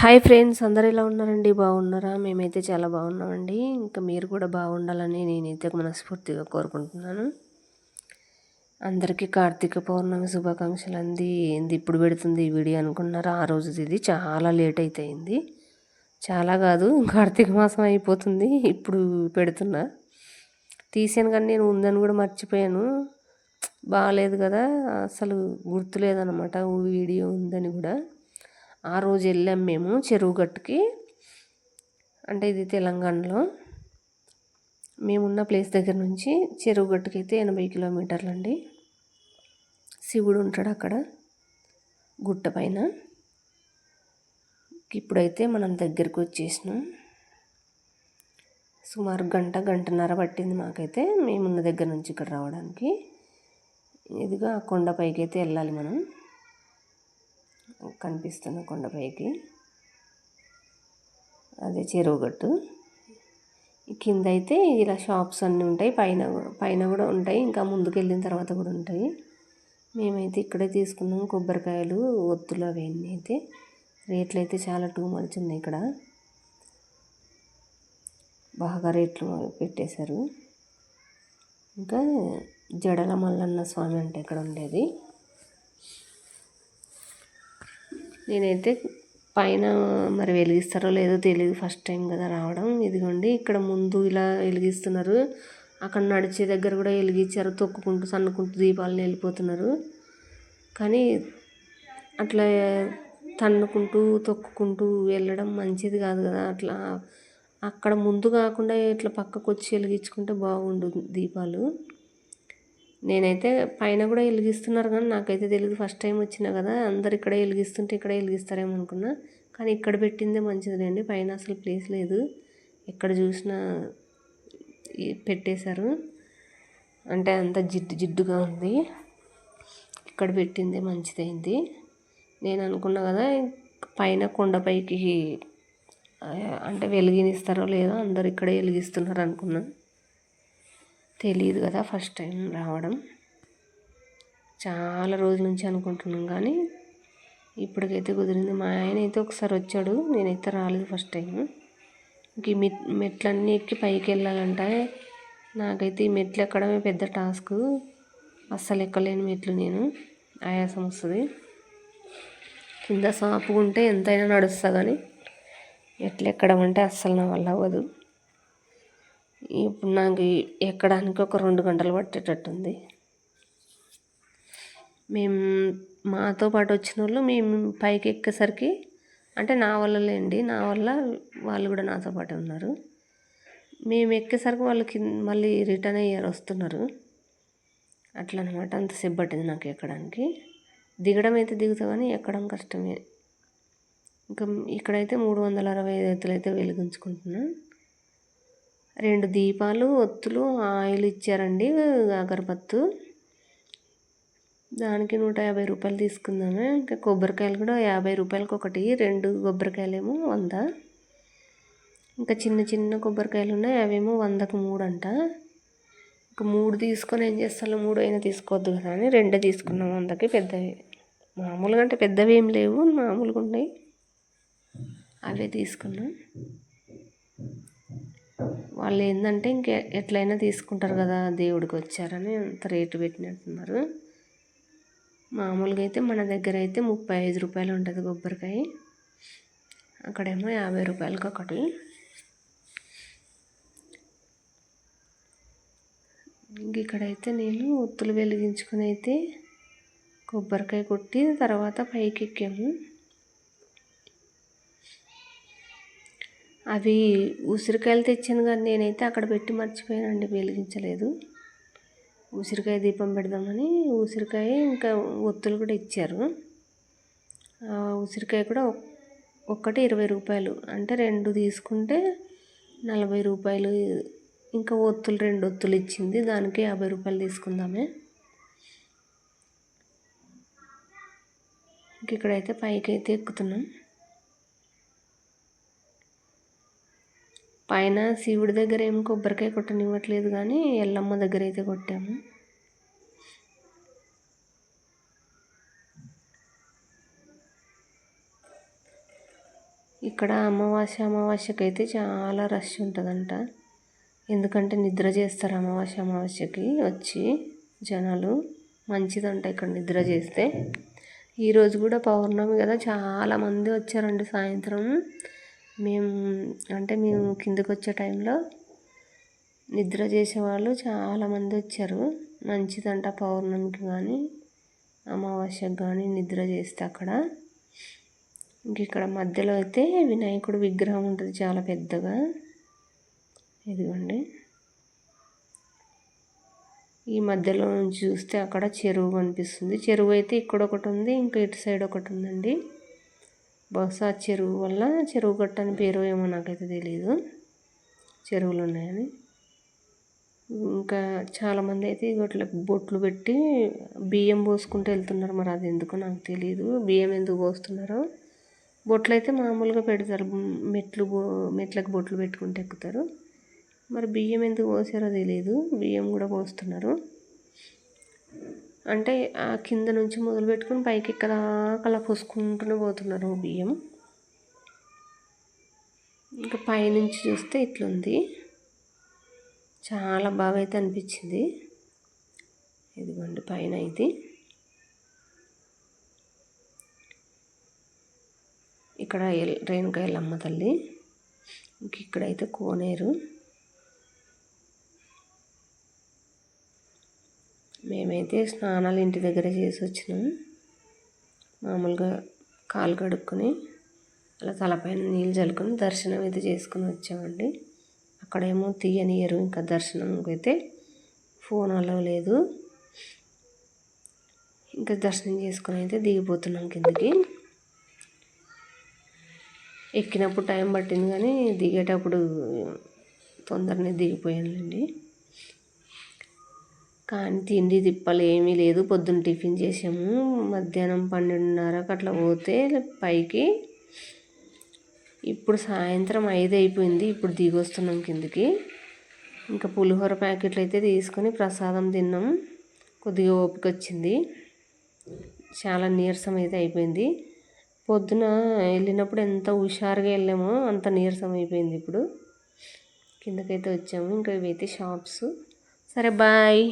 Hi friends అందరు ఎలా ఉన్నారండి? బాగున్నారా? మేమైతే చాలా బాగున్నామండి. ఇంకా మీరు కూడా బాగుండాలని నేనైతే మనస్ఫూర్తిగా కోరుకుంటున్నాను. అందరికీ కార్తీక పౌర్ణమి శుభాకాంక్షలు అంది. ఏంది ఇప్పుడు పెడుతుంది ఈ వీడియో అనుకున్నారా? ఆ రోజు ఇది చాలా లేట్ అయితే అయింది. చాలా కాదు కార్తీక మాసం అయిపోతుంది. ఇప్పుడు పెడుతున్నా. తీసాను కానీ నేను ఉందని కూడా మర్చిపోయాను. బాగాలేదు కదా అసలు గుర్తులేదనమాట వీడియో ఉందని కూడా. ఆ రోజు వెళ్ళాం మేము చెరువు గట్టుకి. అంటే ఇది తెలంగాణలో. మేమున్న ప్లేస్ దగ్గర నుంచి చెరువు గట్టుకి అయితే ఎనభై కిలోమీటర్లు అండి శివుడు ఉంటాడు అక్కడ గుట్ట పైన. ఇప్పుడైతే మనం దగ్గరికి వచ్చేసినాం. సుమారు గంట గంటన్నర పట్టింది మాకైతే మేమున్న దగ్గర నుంచి ఇక్కడ రావడానికి. ఇదిగా కొండపైకి అయితే వెళ్ళాలి మనం. కనిపిస్తున్న కొండపైకి అదే చెరువుగట్టు. కింద అయితే ఇలా షాప్స్ అన్నీ ఉంటాయి. పైన పైన కూడా ఉంటాయి. ఇంకా ముందుకు వెళ్ళిన తర్వాత కూడా ఉంటాయి. మేమైతే ఇక్కడే తీసుకున్నాం కొబ్బరికాయలు ఒత్తులు అవన్నీ అయితే. రేట్లు అయితే చాలా టూ మచ్ ఉన్నాయి ఇక్కడ. బాగా రేట్లు పెట్టేశారు. ఇంకా జడల మల్లన్న స్వామి అంటే ఇక్కడ ఉండేది. నేనైతే పైన మరి వెలిగిస్తారో లేదో తెలియదు ఫస్ట్ టైం కదా రావడం. ఇదిగోండి ఇక్కడ ముందు ఇలా వెలిగిస్తున్నారు. అక్కడ నడిచే దగ్గర కూడా వెలిగించారు తొక్కుకుంటూ సన్నుకుంటూ దీపాలను వెళ్ళిపోతున్నారు. కానీ అట్లా తన్నుకుంటూ తొక్కుకుంటూ వెళ్ళడం మంచిది కాదు కదా. అట్లా అక్కడ ముందు కాకుండా ఇట్లా పక్కకు వచ్చి వెలిగించుకుంటే బాగుండు దీపాలు. నేనైతే పైన కూడా వెలిగిస్తున్నారు కానీ నాకైతే తెలియదు ఫస్ట్ టైం వచ్చినా కదా అందరు ఇక్కడే వెలిగిస్తుంటే ఇక్కడే వెలిగిస్తారేమో అనుకున్నా. కానీ ఇక్కడ పెట్టిందే మంచిదిలేండి పైన అసలు ప్లేస్ లేదు. ఎక్కడ చూసినా పెట్టేశారు. అంటే అంత జిడ్డు జిడ్డుగా ఉంది. ఇక్కడ పెట్టిందే మంచిదైంది. నేను అనుకున్నా కదా పైన కొండపైకి అంటే వెలిగినిస్తారో లేదో అందరు ఇక్కడే వెలిగిస్తున్నారు అనుకున్నాను తెలియదు కదా ఫస్ట్ టైం రావడం. చాలా రోజుల నుంచి అనుకుంటున్నాం కానీ ఇప్పటికైతే కుదిరింది. మా ఆయన అయితే ఒకసారి వచ్చాడు. నేనైతే రాలేదు ఫస్ట్ టైం. ఈ మెట్ మెట్లన్నీ ఎక్కి పైకి వెళ్ళాలంటే నాకైతే ఈ మెట్లు ఎక్కడమే పెద్ద టాస్క్. అస్సలు ఎక్కలేని మెట్లు నేను. ఆయాసం వస్తుంది. కింద సాపుకుంటే ఎంతైనా నడుస్తా కానీ ఎట్లెక్కడం అంటే అస్సలు నా వల్ల అవ్వదు. ఇప్పుడు నాకు ఎక్కడానికి ఒక రెండు గంటలు పట్టేటట్టుంది. మేము మాతో పాటు వచ్చిన వాళ్ళు మేము పైకి ఎక్కేసరికి అంటే నా వల్ల లేండి నా వల్ల వాళ్ళు కూడా నాతో పాటు ఉన్నారు. మేము ఎక్కేసరికి వాళ్ళకి మళ్ళీ రిటర్న్ అయ్యారు వస్తున్నారు. అట్లా అనమాట అంతసేపు పట్టింది నాకు ఎక్కడానికి. దిగడం అయితే దిగుతా కానీ ఎక్కడం కష్టమే. ఇంకా ఇక్కడైతే మూడు వందల అరవై ఐదు ఎత్తులు అయితే వెలిగించుకుంటున్నాను రెండు దీపాలు ఒత్తులు ఆయిల్ ఇచ్చారండి అగరబత్తు. దానికి నూట యాభై రూపాయలు తీసుకుందాము. ఇంకా కొబ్బరికాయలు కూడా యాభై రూపాయలకి ఒకటి రెండు కొబ్బరికాయలేమో వంద. ఇంకా చిన్న చిన్న కొబ్బరికాయలు ఉన్నాయి అవేమో వందకు మూడు అంట. ఇంకా మూడు తీసుకొని ఏం చేస్తాను మూడు అయినా తీసుకోవద్దు కదా అని రెండే తీసుకున్నాం వందకి పెద్దవి. మామూలుగా అంటే పెద్దవి ఏం లేవు మామూలుగా ఉన్నాయి. అవే తీసుకున్నాం. వాళ్ళు ఏంటంటే ఇంక ఎట్లయినా తీసుకుంటారు కదా దేవుడికి వచ్చారని అంత రేటు పెట్టినట్టున్నారు. మామూలుగా అయితే మన దగ్గర అయితే ముప్పై ఐదు రూపాయలు ఉంటుంది కొబ్బరికాయ. అక్కడేమో యాభై రూపాయలకి ఒకటి. ఇంక ఇక్కడైతే నేను ఒత్తులు వెలిగించుకుని అయితే కొబ్బరికాయ కొట్టి తర్వాత పైకి ఎక్కాము అవి ఉసిరికాయలు తెచ్చాను కానీ నేనైతే అక్కడ పెట్టి మర్చిపోయానండి వెలిగించలేదు. ఉసిరికాయ దీపం పెడదామని ఉసిరికాయ ఇంకా ఒత్తులు కూడా ఇచ్చారు. ఉసిరికాయ కూడా ఒక్కటి ఇరవై రూపాయలు. అంటే రెండు తీసుకుంటే నలభై రూపాయలు. ఇంకా ఒత్తులు రెండు ఒత్తులు ఇచ్చింది. దానికి యాభై రూపాయలు తీసుకుందామే. ఇంక ఇక్కడైతే పైకి అయితే ఎక్కుతున్నాం. పైన శివుడి దగ్గర ఏం కొబ్బరికాయ కొట్టనివ్వట్లేదు కానీ ఎల్లమ్మ దగ్గర అయితే కొట్టాము. ఇక్కడ అమావాస్య అమావాస్యకి అయితే చాలా రష్ ఉంటుందంట. ఎందుకంటే నిద్ర చేస్తారు అమావాస్య అమావాస్యకి వచ్చి జనాలు. మంచిదంట ఇక్కడ నిద్ర చేస్తే. ఈరోజు కూడా పౌర్ణమి కదా చాలామంది వచ్చారండి సాయంత్రం. మేము అంటే మేము కిందకి వచ్చే టైంలో నిద్ర చేసేవాళ్ళు చాలామంది వచ్చారు. మంచిదంట పౌర్ణమికి కానీ అమావాస్యకు కానీ నిద్ర చేస్తే అక్కడ. ఇంక ఇక్కడ మధ్యలో అయితే వినాయకుడు విగ్రహం ఉంటుంది చాలా పెద్దగా. ఇదిగోండి. ఈ మధ్యలో నుంచి చూస్తే అక్కడ చెరువు కనిపిస్తుంది. చెరువు అయితే ఇక్కడ ఒకటి ఉంది ఇంకా ఇటు సైడ్ ఒకటి ఉందండి. బహుశా చెరువు వల్ల చెరువు గట్ట అని పేరు ఏమో నాకైతే తెలియదు చెరువులు ఉన్నాయని. ఇంకా చాలామంది అయితే ఇట్లా బొట్లు పెట్టి బియ్యం పోసుకుంటూ వెళ్తున్నారు మరి అది ఎందుకో నాకు తెలియదు బియ్యం ఎందుకు పోస్తున్నారో. బొట్లు అయితే మామూలుగా పెడతారు. మెట్లు మెట్లకు బొట్లు పెట్టుకుంటూ ఎక్కుతారు. మరి బియ్యం ఎందుకు పోసారో తెలియదు బియ్యం కూడా పోస్తున్నారు. అంటే ఆ కింద నుంచి మొదలు పెట్టుకుని పైకి ఇక్కడ అలా పోసుకుంటూనే పోతున్నారు బియ్యం. ఇంకా పైనుంచి చూస్తే ఇట్లుంది. చాలా బాగా అయితే అనిపించింది. ఇదిగోండి పైన ఇది. ఇక్కడ రేణుకా అమ్మ తల్లి. ఇంక ఇక్కడైతే కోనేరు. మేమైతే స్నానాలు ఇంటి దగ్గర చేసి వచ్చినాం. మామూలుగా కాలు కడుక్కొని అలా తలపైన నీళ్ళు చల్లుకొని దర్శనం అయితే చేసుకుని వచ్చామండి. అక్కడేమో తీయనియరు ఇంకా దర్శనంకి అయితే ఫోన్ అలా లేదు. ఇంకా దర్శనం చేసుకుని అయితే దిగిపోతున్నాం కిందకి. ఎక్కినప్పుడు టైం పట్టింది కానీ దిగేటప్పుడు తొందరనే దిగిపోయానులేండి. కానీ తిండి తిప్పలు ఏమీ లేదు. పొద్దున్న టిఫిన్ చేసాము మధ్యాహ్నం పన్నెండున్నరకు అట్లా పోతే పైకి ఇప్పుడు సాయంత్రం ఐదు అయిపోయింది. ఇప్పుడు దిగొస్తున్నాం కిందికి. ఇంకా పులిహోర ప్యాకెట్లు అయితే తీసుకొని ప్రసాదం తిన్నాం. కొద్దిగా ఓపిక వచ్చింది. చాలా నీరసం అయితే అయిపోయింది. పొద్దున వెళ్ళినప్పుడు ఎంత హుషారుగా వెళ్ళామో అంత నీరసం అయిపోయింది ఇప్పుడు. కిందకైతే వచ్చాము. ఇంకా ఇవైతే షాప్స్. సరే బాయ్.